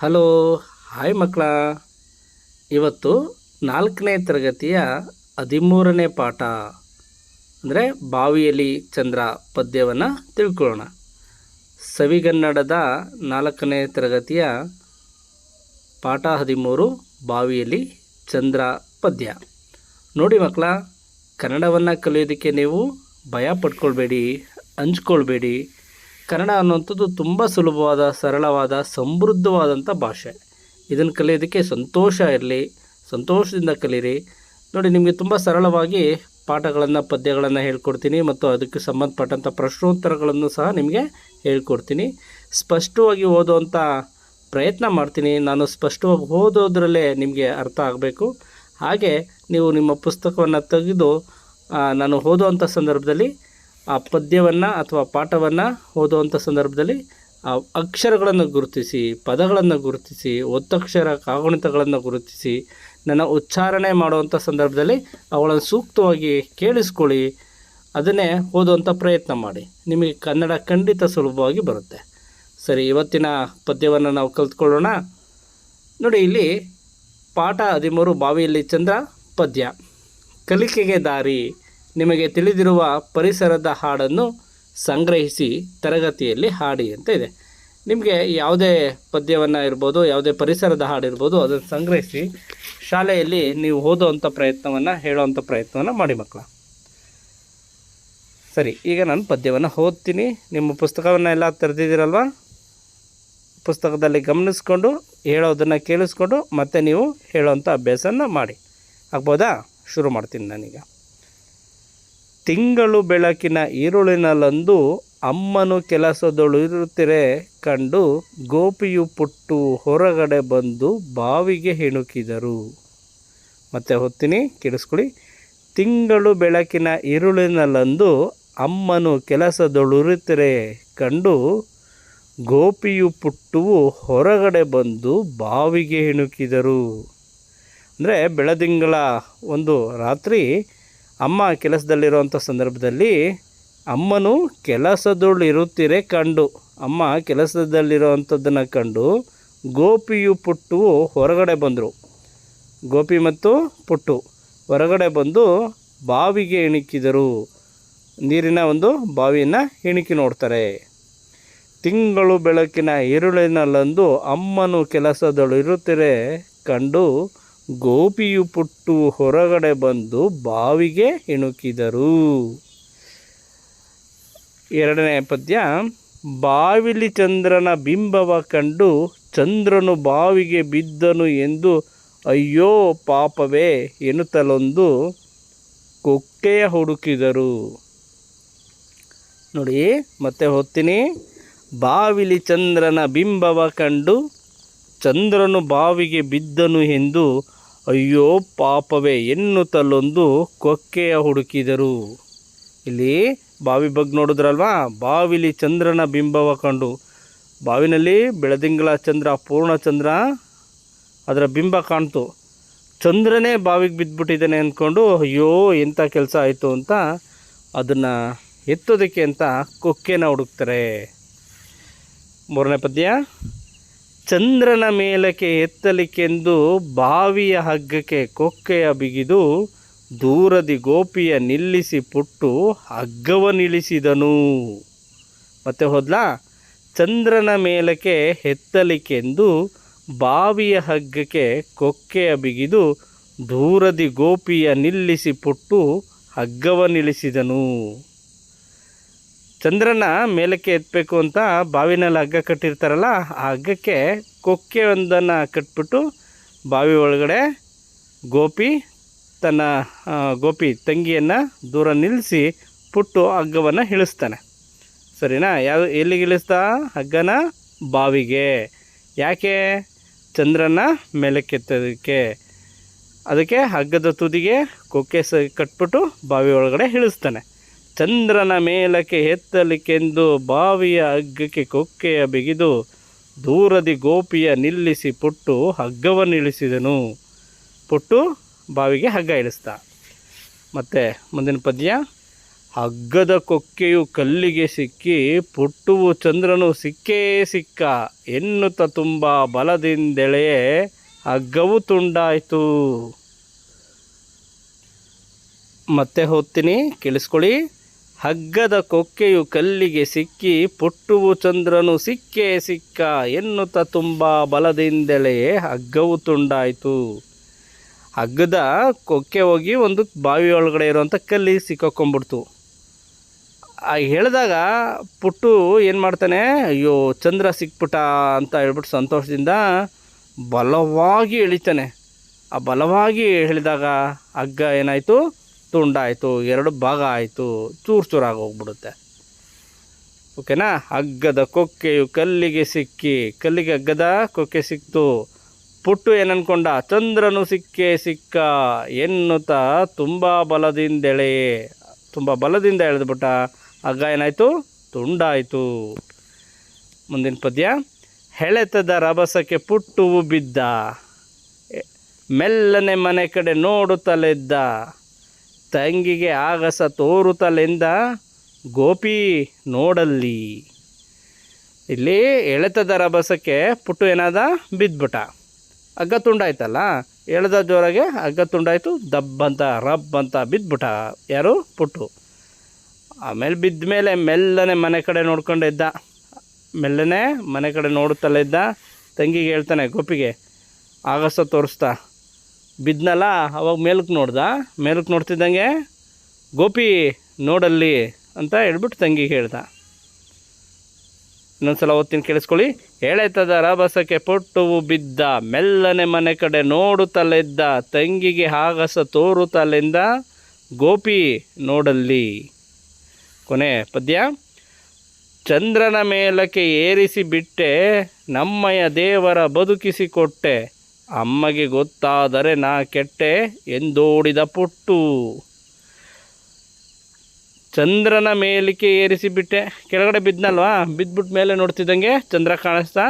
Hello, hi ಮಕ್ಕಳ. ಇವತ್ತು ನಾಲ್ಕನೇ ತರಗತಿಯ ಹದಿಮೂರನೇ ಪಾಠ. ಅಂದರೆ ಬಾವಿಯಲ್ಲಿ ಚಂದ್ರ ಪದ್ಯವನ್ನು ತಿಳ್ಕೊಳ್ಳೋಣ. ಸವಿಗನ್ನಡದ ನಾಲ್ಕನೇ ತರಗತಿಯ ಪಾಠ ಹದಿಮೂರು, ಬಾವಿಯಲ್ಲಿ ಚಂದ್ರ ಪದ್ಯ. ನೋಡಿ ಮಕ್ಕಳ, ಕನ್ನಡವನ್ನು ಕಲಿಯೋದಕ್ಕೆ ನೀವು ಭಯ ಪಡ್ಕೊಳ್ಬೇಡಿ ಹಂಚ್ಕೊಳ್ಬೇಡಿ ಕನ್ನಡ ಅನ್ನುವಂಥದ್ದು ತುಂಬ ಸುಲಭವಾದ, ಸರಳವಾದ, ಸಮೃದ್ಧವಾದಂಥ ಭಾಷೆ. ಇದನ್ನು ಕಲಿಯೋದಕ್ಕೆ ಸಂತೋಷ ಇರಲಿ, ಸಂತೋಷದಿಂದ ಕಲೀರಿ. ನೋಡಿ, ನಿಮಗೆ ತುಂಬ ಸರಳವಾಗಿ ಪಾಠಗಳನ್ನು, ಪದ್ಯಗಳನ್ನು ಹೇಳ್ಕೊಡ್ತೀನಿ ಮತ್ತು ಅದಕ್ಕೆ ಸಂಬಂಧಪಟ್ಟಂಥ ಪ್ರಶ್ನೋತ್ತರಗಳನ್ನು ಸಹ ನಿಮಗೆ ಹೇಳ್ಕೊಡ್ತೀನಿ. ಸ್ಪಷ್ಟವಾಗಿ ಓದುವಂಥ ಪ್ರಯತ್ನ ಮಾಡ್ತೀನಿ. ನಾನು ಸ್ಪಷ್ಟವಾಗಿ ಓದೋದ್ರಲ್ಲೇ ನಿಮಗೆ ಅರ್ಥ ಆಗಬೇಕು. ಹಾಗೆ ನೀವು ನಿಮ್ಮ ಪುಸ್ತಕವನ್ನು ತೆಗೆದು ನಾನು ಓದುವಂಥ ಸಂದರ್ಭದಲ್ಲಿ ಆ ಪದ್ಯವನ್ನು ಅಥವಾ ಪಾಠವನ್ನು ಓದುವಂಥ ಸಂದರ್ಭದಲ್ಲಿ ಆ ಅಕ್ಷರಗಳನ್ನು ಗುರುತಿಸಿ, ಪದಗಳನ್ನು ಗುರುತಿಸಿ, ಒತ್ತಕ್ಷರ ಕಾಗುಣಿತಗಳನ್ನು ಗುರುತಿಸಿ, ನನ್ನ ಉಚ್ಚಾರಣೆ ಮಾಡುವಂಥ ಸಂದರ್ಭದಲ್ಲಿ ಅವುಗಳನ್ನು ಸೂಕ್ತವಾಗಿ ಕೇಳಿಸ್ಕೊಳ್ಳಿ, ಅದನ್ನೇ ಓದುವಂಥ ಪ್ರಯತ್ನ ಮಾಡಿ. ನಿಮಗೆ ಕನ್ನಡ ಖಂಡಿತ ಸುಲಭವಾಗಿ ಬರುತ್ತೆ. ಸರಿ, ಇವತ್ತಿನ ಪದ್ಯವನ್ನು ನಾವು ಕಲ್ತ್ಕೊಳ್ಳೋಣ. ನೋಡಿ, ಇಲ್ಲಿ ಪಾಠ ಹದಿಮೂರು ಬಾವಿಯಲ್ಲಿ ಚಂದ್ರ ಪದ್ಯ. ಕಲಿಕೆಗೆ ದಾರಿ. ನಿಮಗೆ ತಿಳಿದಿರುವ ಪರಿಸರದ ಹಾಡನ್ನು ಸಂಗ್ರಹಿಸಿ ತರಗತಿಯಲ್ಲಿ ಹಾಡಿ ಅಂತ ಇದೆ. ನಿಮಗೆ ಯಾವುದೇ ಪದ್ಯವನ್ನು ಇರ್ಬೋದು, ಯಾವುದೇ ಪರಿಸರದ ಹಾಡು ಇರ್ಬೋದು, ಅದನ್ನು ಸಂಗ್ರಹಿಸಿ ಶಾಲೆಯಲ್ಲಿ ನೀವು ಓದುವಂಥ ಪ್ರಯತ್ನವನ್ನು ಹೇಳುವಂಥ ಪ್ರಯತ್ನವನ್ನು ಮಾಡಿ ಮಕ್ಕಳ. ಸರಿ, ಈಗ ನಾನು ಪದ್ಯವನ್ನು ಓದ್ತೀನಿ. ನಿಮ್ಮ ಪುಸ್ತಕವನ್ನು ಎಲ್ಲ ತೆರೆದಿದ್ದೀರಲ್ವಾ? ಪುಸ್ತಕದಲ್ಲಿ ಗಮನಿಸ್ಕೊಂಡು, ಹೇಳೋದನ್ನು ಕೇಳಿಸ್ಕೊಂಡು ಮತ್ತೆ ನೀವು ಹೇಳೋವಂಥ ಅಭ್ಯಾಸನ ಮಾಡಿ. ಆಗ್ಬೋದಾ? ಶುರು ಮಾಡ್ತೀನಿ ನಾನೀಗ. ತಿಂಗಳು ಬೆಳಕಿನ ಈರುಳಿನಲ್ಲಂದು ಅಮ್ಮನು ಕೆಲಸದೊಳಿರುತ್ತಿರೆ ಕಂಡು ಗೋಪಿಯು ಪುಟ್ಟು ಹೊರಗಡೆ ಬಂದು ಬಾವಿಗೆ ಹೆಣುಕಿದರು. ಮತ್ತೆ ಹೊತ್ತಿನಿ, ಕೇಳಿಸ್ಕೊಳ್ಳಿ. ತಿಂಗಳು ಬೆಳಕಿನ ಈರುಳಿನಲ್ಲಂದು ಅಮ್ಮನು ಕೆಲಸದೊಳುರುತ್ತಿರೆ ಕಂಡು ಗೋಪಿಯು ಪುಟ್ಟುವು ಹೊರಗಡೆ ಬಂದು ಬಾವಿಗೆ ಹೆಣುಕಿದರು. ಅಂದರೆ ಬೆಳದಿಂಗಳ ಒಂದು ರಾತ್ರಿ ಅಮ್ಮ ಕೆಲಸದಲ್ಲಿರುವಂಥ ಸಂದರ್ಭದಲ್ಲಿ ಅಮ್ಮನು ಕೆಲಸದೊಳು ಇರುತ್ತಿರೆ ಕಂಡು, ಅಮ್ಮ ಕೆಲಸದಲ್ಲಿರುವಂಥದ್ದನ್ನು ಕಂಡು ಗೋಪಿಯು ಪುಟ್ಟು ಹೊರಗಡೆ ಬಂದರು. ಗೋಪಿ ಮತ್ತು ಪುಟ್ಟು ಹೊರಗಡೆ ಬಂದು ಬಾವಿಗೆ ಇಣಿಕಿದರು. ನೀರಿನ ಒಂದು ಬಾವಿಯನ್ನು ಇಣಿಕಿ ನೋಡ್ತಾರೆ. ತಿಂಗಳು ಬೆಳಕಿನ ಇರುಳಿನಲ್ಲಂದು ಅಮ್ಮನು ಕೆಲಸದಳು ಇರುತ್ತಿರೆ ಕಂಡು ಗೋಪಿಯು ಪುಟ್ಟು ಹೊರಗಡೆ ಬಂದು ಬಾವಿಗೆ ಇಣುಕಿದರು. ಎರಡನೇ ಪದ್ಯ, ಬಾವಿಲಿ ಚಂದ್ರನ ಬಿಂಬವ ಕಂಡು ಚಂದ್ರನು ಬಾವಿಗೆ ಬಿದ್ದನು ಎಂದು ಅಯ್ಯೋ ಪಾಪವೇ ಎನ್ನುತ್ತಲೊಂದು ಕೊಕ್ಕೆಯ ಹುಡುಕಿದರು. ನೋಡಿ, ಮತ್ತೆ ಹೊತ್ತೀನಿ ಬಾವಿಲಿ ಚಂದ್ರನ ಬಿಂಬವ ಕಂಡು ಚಂದ್ರನು ಬಾವಿಗೆ ಬಿದ್ದನು ಎಂದು ಅಯ್ಯೋ ಪಾಪವೇ ಎನ್ನುತ್ತಲ್ಲೊಂದು ಕೊಕ್ಕೆಯ ಹುಡುಕಿದರು. ಇಲ್ಲಿ ಬಾವಿ ಬಗ್ಗೆ ನೋಡಿದ್ರಲ್ವಾ? ಬಾವಿಲಿ ಚಂದ್ರನ ಬಿಂಬವ ಕಂಡು. ಬಾವಿನಲ್ಲಿ ಬೆಳದಿಂಗಳ ಚಂದ್ರ, ಪೂರ್ಣ ಚಂದ್ರ ಅದರ ಬಿಂಬ ಕಾಣ್ತು. ಚಂದ್ರನೇ ಬಾವಿಗೆ ಬಿದ್ದುಬಿಟ್ಟಿದ್ದಾನೆ ಅಂದ್ಕೊಂಡು ಅಯ್ಯೋ ಎಂಥ ಕೆಲಸ ಆಯಿತು ಅಂತ ಅದನ್ನು ಎತ್ತೋದಕ್ಕೆ ಅಂತ ಕೊಕ್ಕೆನ ಹುಡುಕ್ತಾರೆ. ಮೂರನೇ ಪದ್ಯ ಚಂದ್ರನ ಮೇಲಕ್ಕೆ ಎತ್ತಲಿಕ್ಕೆಂದು ಬಾವಿಯ ಹಗ್ಗಕ್ಕೆ ಕೊಕ್ಕೆಯ ಬಿಗಿದು ದೂರದಿ ಗೋಪಿಯ ನಿಲ್ಲಿಸಿ ಪುಟ್ಟು ಹಗ್ಗವನಿಳಿಸಿದನು ಮತ್ತೆ ಹೋದ್ಲಾ? ಚಂದ್ರನ ಮೇಲಕ್ಕೆ ಎತ್ತಲಿಕ್ಕೆಂದು ಬಾವಿಯ ಹಗ್ಗಕ್ಕೆ ಕೊಕ್ಕೆಯ ಬಿಗಿದು ದೂರದಿ ಗೋಪಿಯ ನಿಲ್ಲಿಸಿ ಪುಟ್ಟು ಹಗ್ಗವನಿಳಿಸಿದನು ಚಂದ್ರನ ಮೇಲಕ್ಕೆ ಎತ್ತಬೇಕು ಅಂತ ಬಾವಿನಲ್ಲಿ ಹಗ್ಗ ಕಟ್ಟಿರ್ತಾರಲ್ಲ, ಆ ಹಗ್ಗಕ್ಕೆ ಕೊಕ್ಕೆ ಒಂದನ್ನು ಕಟ್ಬಿಟ್ಟು ಬಾವಿ ಒಳಗಡೆ ಗೋಪಿ ತನ್ನ ಗೋಪಿ ತಂಗಿಯನ್ನು ದೂರ ನಿಲ್ಲಿಸಿ ಪುಟ್ಟು ಹಗ್ಗವನ್ನು ಇಳಿಸ್ತಾನೆ. ಸರಿನಾ? ಯಾವ, ಎಲ್ಲಿಗೆ ಇಳಿಸ್ತಾ? ಹಗ್ಗನ ಬಾವಿಗೆ. ಯಾಕೆ? ಚಂದ್ರನ ಮೇಲಕ್ಕೆತ್ತೋದಕ್ಕೆ. ಅದಕ್ಕೆ ಹಗ್ಗದ ತುದಿಗೆ ಕೊಕ್ಕೆ ಸ, ಕಟ್ಬಿಟ್ಟು ಬಾವಿ ಒಳಗಡೆ ಇಳಿಸ್ತಾನೆ. ಚಂದ್ರನ ಮೇಲಕ್ಕೆ ಎತ್ತಲಿಕ್ಕೆಂದು ಬಾವಿಯ ಹಗ್ಗಕ್ಕೆ ಕೊಕ್ಕೆಯ ಬಿಗಿದು ದೂರದಿ ಗೋಪಿಯ ನಿಲ್ಲಿಸಿ ಪುಟ್ಟು ಹಗ್ಗವನ್ನು ಇಳಿಸಿದನು. ಪುಟ್ಟು ಬಾವಿಗೆ ಹಗ್ಗ ಇಳಿಸ್ದ ಮತ್ತು ಮುಂದಿನ ಪದ್ಯ, ಹಗ್ಗದ ಕೊಕ್ಕೆಯು ಕಲ್ಲಿಗೆ ಸಿಕ್ಕಿ ಪುಟ್ಟುವು ಚಂದ್ರನು ಸಿಕ್ಕೇ ಸಿಕ್ಕ ಎನ್ನುತ್ತ ತುಂಬ ಬಲದಿಂದೆಳೆಯೇ ಹಗ್ಗವು ತುಂಡಾಯಿತು. ಮತ್ತೆ ಹೋಗ್ತೀನಿ, ಕೇಳಿಸ್ಕೊಳ್ಳಿ. ಹಗ್ಗದ ಕೊಕ್ಕೆಯು ಕಲ್ಲಿಗೆ ಸಿಕ್ಕಿ ಪುಟ್ಟುವು ಚಂದ್ರನು ಸಿಕ್ಕೇ ಸಿಕ್ಕ ಎನ್ನುತ್ತ ತುಂಬ ಬಲದಿಂದಲೇ ಹಗ್ಗವು ತುಂಡಾಯಿತು. ಹಗ್ಗದ ಕೊಕ್ಕೆ ಹೋಗಿ ಒಂದು ಬಾವಿ ಒಳಗಡೆ ಇರುವಂಥ ಕಲ್ಲಿಗೆ ಸಿಕ್ಕೊಂಬಿಡ್ತು ಆ ಹೇಳಿದಾಗ ಪುಟ್ಟು ಏನು ಮಾಡ್ತಾನೆ, ಅಯ್ಯೋ, ಚಂದ್ರ ಸಿಕ್ಬಿಟ್ಟ ಅಂತ ಹೇಳ್ಬಿಟ್ಟು ಸಂತೋಷದಿಂದ ಬಲವಾಗಿ ಎಳಿತಾನೆ ಆ ಬಲವಾಗಿ ಹೇಳಿದಾಗ ಹಗ್ಗ ಏನಾಯಿತು? ತುಂಡಾಯಿತು, ಎರಡು ಭಾಗ ಆಯಿತು, ಚೂರು ಚೂರಾಗಿ ಹೋಗ್ಬಿಡುತ್ತೆ. ಓಕೆನಾ? ಹಗ್ಗದ ಕೊಕ್ಕೆಯು ಕಲ್ಲಿಗೆ ಸಿಕ್ಕಿ, ಕಲ್ಲಿಗೆ ಹಗ್ಗದ ಕೊಕ್ಕೆ ಸಿಕ್ತು. ಪುಟ್ಟು ಏನನ್ಕೊಂಡ? ಚಂದ್ರನು ಸಿಕ್ಕೇ ಸಿಕ್ಕ. ಎನ್ನುತ್ತ ತುಂಬ ಬಲದಿಂದೆಳೆ. ತುಂಬ ಬಲದಿಂದ ಎಳೆದ್ಬಿಟ್ಟ ಹಗ್ಗ ಏನಾಯಿತು? ತುಂಡಾಯಿತು. ಮುಂದಿನ ಪದ್ಯ. ಹೆಳೆತದ ರಭಸಕ್ಕೆ ಪುಟ್ಟುವು ಬಿದ್ದ. ಮೆಲ್ಲನೆ ಮನೆ ಕಡೆ ನೋಡುತ್ತಲಿದ್ದ ತಂಗಿಗೆ ಆಗಸ ತೋರುತ್ತಲೆಂದ ಗೋಪಿ ನೋಡಲ್ಲಿ. ಇಲ್ಲಿ ಎಳೆತದ ರಭಸಕ್ಕೆ ಪುಟ್ಟು ಏನಾದ ಬಿದ್ದುಬಿಟ್ಟ ಹಗ್ಗ ತುಂಡಾಯ್ತಲ್ಲ, ಎಳೆದ ಜೋರಾಗೆ ಹಗ್ಗ ತುಂಡಾಯಿತು, ದಬ್ ಅಂತ, ರಬ್ ಅಂತ ಬಿದ್ದುಬಿಟ್ಟ ಯಾರು? ಪುಟ್ಟು. ಆಮೇಲೆ ಬಿದ್ದ ಮೇಲೆ ಮೆಲ್ಲನೆ ಮನೆ ಕಡೆ ನೋಡ್ಕೊಂಡು ಇದ್ದ. ಮೆಲ್ಲನೆ ಮನೆ ಕಡೆ ನೋಡುತ್ತಲೇ ಇದ್ದ. ತಂಗಿಗೆ ಹೇಳ್ತಾನೆ ಗೋಪಿಗೆ, ಆಗಸ ತೋರಿಸ್ತಾ. ಬಿದ್ನಲ್ಲ, ಅವಾಗ ಮೇಲಕ್ಕೆ ನೋಡ್ದ. ಮೇಲಕ್ಕೆ ನೋಡ್ತಿದ್ದಂಗೆ, ಗೋಪಿ, ನೋಡಲ್ಲಿ ಅಂತ ಹೇಳ್ಬಿಟ್ಟು ತಂಗಿಗೆ ಹೇಳ್ದ. ಇನ್ನೊಂದ್ಸಲ ಓದ್ತೀನಿ ಕೇಳಿಸ್ಕೊಳ್ಳಿ. ಹೇಳೈತದ ರಭಸಕ್ಕೆ ಪೊಟ್ಟು ಬಿದ್ದ, ಮೆಲ್ಲನೆ ಮನೆ ಕಡೆ ನೋಡುತ್ತಲಿದ್ದ, ತಂಗಿಗೆ ಆಗಸ ತೋರುತ್ತಲಿಂದ, ಗೋಪಿ, ನೋಡಲ್ಲಿ. ಕೊನೆ ಪದ್ಯ. ಚಂದ್ರನ ಮೇಲಕ್ಕೆ ಏರಿಸಿ ಬಿಟ್ಟೆ ನಮ್ಮಯ ದೇವರ ಬದುಕಿಸಿಕೊಟ್ಟೆ ಅಮ್ಮಗೆ ಗೊತ್ತಾದರೆ ನಾ ಕೆಟ್ಟೆ ಎಂದೋಡಿದ ಪುಟ್ಟು. ಚಂದ್ರನ ಮೇಲಿಕೆ ಏರಿಸಿಬಿಟ್ಟೆ ಕೆಳಗಡೆ ಬಿದ್ದನಲ್ವಾ ಬಿದ್ದುಬಿಟ್ಟು ಮೇಲೆ ನೋಡ್ತಿದ್ದಂಗೆ ಚಂದ್ರ ಕಾಣಿಸ್ತಾ,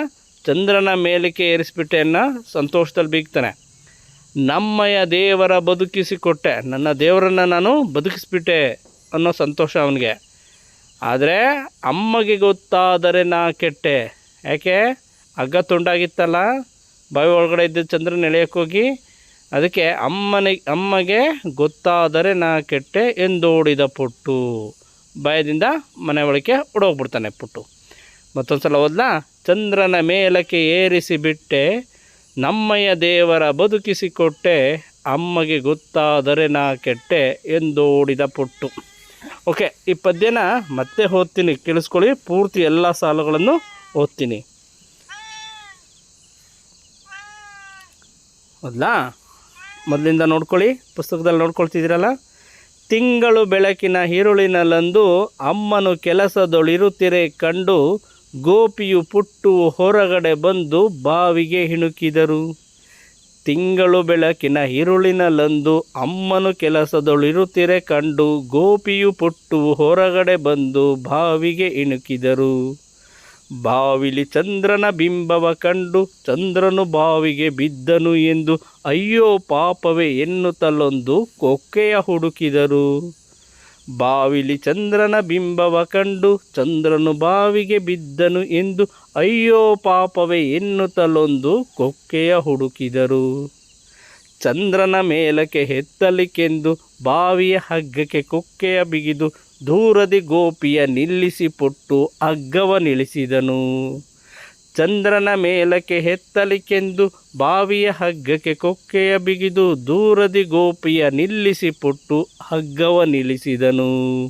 ಚಂದ್ರನ ಮೇಲಿಕೆ ಏರಿಸಿಬಿಟ್ಟೆ ಅನ್ನ ಸಂತೋಷದಲ್ಲಿ ಬೀಗ್ತಾನೆ. ನಮ್ಮಯ ದೇವರ ಬದುಕಿಸಿಕೊಟ್ಟೆ. ನನ್ನ ದೇವರನ್ನು ನಾನು ಬದುಕಿಸ್ಬಿಟ್ಟೆ ಅನ್ನೋ ಸಂತೋಷ ಅವನಿಗೆ. ಆದರೆ ಅಮ್ಮಗೆ ಗೊತ್ತಾದರೆ ನಾ ಕೆಟ್ಟೆ. ಯಾಕೆ? ಹಗ್ಗ ತುಂಡಾಗಿತ್ತಲ್ಲ? ಬಾವಿ ಒಳಗಡೆ ಇದ್ದ ಚಂದ್ರ ಎಳೆಯಕ್ಕೆ ಹೋಗಿ ಅದಕ್ಕೆ ಅಮ್ಮನ, ಅಮ್ಮಗೆ ಗೊತ್ತಾದರೆ ನಾ ಕೆಟ್ಟೆ ಎಂದೋಡಿದ ಪುಟ್ಟು. ಭಯದಿಂದ ಮನೆ ಒಳಗೆ ಓಡೋಗ್ಬಿಡ್ತಾನೆ ಪುಟ್ಟು. ಮತ್ತೊಂದು ಸಲ ಓದ್ಲಾ ಚಂದ್ರನ ಮೇಲಕ್ಕೆ ಏರಿಸಿ ಬಿಟ್ಟೆ, ನಮ್ಮಯ್ಯ ದೇವರ ಬದುಕಿಸಿಕೊಟ್ಟೆ, ಅಮ್ಮಗೆ ಗೊತ್ತಾದರೆ ನಾ ಕೆಟ್ಟೆ ಎಂದೋಡಿದ ಪುಟ್ಟು. ಓಕೆ, ಈ ಪದ್ಯನ ಮತ್ತೆ ಓದ್ತೀನಿ, ಕೇಳಿಸ್ಕೊಳ್ಳಿ, ಪೂರ್ತಿ ಎಲ್ಲ ಸಾಲುಗಳನ್ನು ಓದ್ತೀನಿ. ಹೌದಾ ಮೊದಲಿಂದ ನೋಡ್ಕೊಳ್ಳಿ. ಪುಸ್ತಕದಲ್ಲಿ ನೋಡ್ಕೊಳ್ತಿದ್ದೀರಲ್ಲ? ತಿಂಗಳು ಬೆಳಕಿನ ಈರುಳಿನಲ್ಲಂದು ಅಮ್ಮನು ಕೆಲಸದೊಳಿರುತ್ತಿರೆ ಕಂಡು ಗೋಪಿಯು ಪುಟ್ಟು ಹೊರಗಡೆ ಬಂದು ಬಾವಿಗೆ ಹಿಣುಕಿದರು. ತಿಂಗಳು ಬೆಳಕಿನ ಈರುಳಿನಲ್ಲಂದು ಅಮ್ಮನು ಕೆಲಸದೊಳಿರುತ್ತಿರೆ ಕಂಡು ಗೋಪಿಯು ಪುಟ್ಟು ಹೊರಗಡೆ ಬಂದು ಬಾವಿಗೆ ಇಣುಕಿದರು ಬಾವಿಲಿ ಚಂದ್ರನ ಬಿಂಬವ ಕಂಡು ಚಂದ್ರನು ಬಾವಿಗೆ ಬಿದ್ದನು ಎಂದು ಅಯ್ಯೋ ಪಾಪವೇ ಎನ್ನುತ್ತಲೊಂದು ಕೊಕ್ಕೆಯ ಹುಡುಕಿದರು. ಬಾವಿಲಿ ಚಂದ್ರನ ಬಿಂಬವ ಕಂಡು ಚಂದ್ರನು ಬಾವಿಗೆ ಬಿದ್ದನು ಎಂದು ಅಯ್ಯೋ ಪಾಪವೇ ಎನ್ನುತ್ತಲೊಂದು ಕೊಕ್ಕೆಯ ಹುಡುಕಿದರು. ಚಂದ್ರನ ಮೇಲಕ್ಕೆ ಹೆತ್ತಲಿಕ್ಕೆಂದು ಬಾವಿಯ ಹಗ್ಗಕ್ಕೆ ಕೊಕ್ಕೆಯ ಬಿಗಿದು ದೂರದಿ ಗೋಪಿಯ ನಿಲ್ಲಿಸಿ ಪೊಟ್ಟು ಅಗ್ಗವ ನಿಲ್ಲಿಸಿದನು. ಚಂದ್ರನ ಮೇಲಕ್ಕೆ ಹೆತ್ತಲಿಕೆಂದು ಬಾವಿಯ ಹಗ್ಗಕ್ಕೆ ಕೊಕ್ಕೆಯ ಬಿಗಿದು ದೂರದಿ ಗೋಪಿಯ ನಿಲ್ಲಿಸಿ ಪೊಟ್ಟು ಹಗ್ಗವ ನಿಲ್ಲಿಸಿದನು.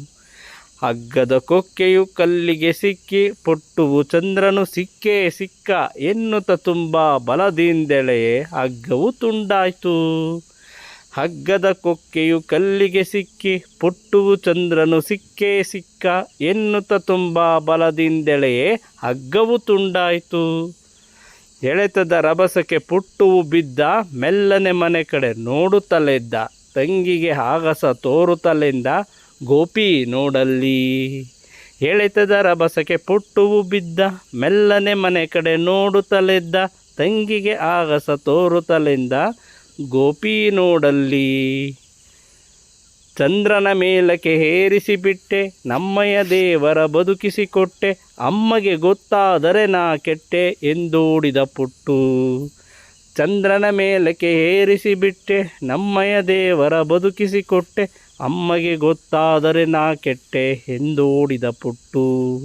ಹಗ್ಗದ ಕೊಕ್ಕೆಯು ಕಲ್ಲಿಗೆ ಸಿಕ್ಕಿ ಪುಟ್ಟುವು ಚಂದ್ರನು ಸಿಕ್ಕೇ ಸಿಕ್ಕ ಎನ್ನುತ್ತ ತುಂಬ ಬಲದಿಂದೆಳೆಯೇ ಹಗ್ಗವು ತುಂಡಾಯಿತು. ಹಗ್ಗದ ಕೊಕ್ಕೆಯು ಕಲ್ಲಿಗೆ ಸಿಕ್ಕಿ ಪುಟ್ಟು ಚಂದ್ರನು ಸಿಕ್ಕೇ ಸಿಕ್ಕ, ಎನ್ನುತ್ತ ತುಂಬ ಬಲದಿಂದೆಳೆಯೇ ಹಗ್ಗವು ತುಂಡಾಯಿತು. ಎಳೆತದ ರಭಸಕ್ಕೆ ಪುಟ್ಟುವು ಬಿದ್ದ, ಮೆಲ್ಲನೆ ಮನೆ ಕಡೆ ನೋಡುತ್ತಲೆದ್ದ, ತಂಗಿಗೆ ಆಗಸ ತೋರುತ್ತಲೆಂದ, ಗೋಪಿ ನೋಡಲ್ಲಿ. ಎಳೆತದ ರಭಸಕ್ಕೆ ಪುಟ್ಟುವು ಬಿದ್ದ, ಮೆಲ್ಲನೆ ಮನೆ ಕಡೆ ನೋಡುತ್ತಲೆದ್ದ, ತಂಗಿಗೆ ಆಗಸ ತೋರುತ್ತಲಿಂದ ಗೋಪಿ ನೋಡಲ್ಲಿ. ಚಂದ್ರನ ಮೇಲಕ್ಕೆ ಹೇರಿಸಿಬಿಟ್ಟೆ ನಮ್ಮಯ ದೇವರ ಬದುಕಿಸಿಕೊಟ್ಟೆ, ಅಮ್ಮಗೆ ಗೊತ್ತಾದರೆ ನಾ ಕೆಟ್ಟೆ ಎಂದೋಡಿದ ಪುಟ್ಟು. ಚಂದ್ರನ ಮೇಲಕ್ಕೆ ಹೇರಿಸಿಬಿಟ್ಟೆ ನಮ್ಮಯ ದೇವರ ಬದುಕಿಸಿಕೊಟ್ಟೆ, ಅಮ್ಮಗೆ ಗೊತ್ತಾದರೆ ನಾ ಕೆಟ್ಟೆ ಎಂದೋಡಿದ ಪುಟ್ಟು.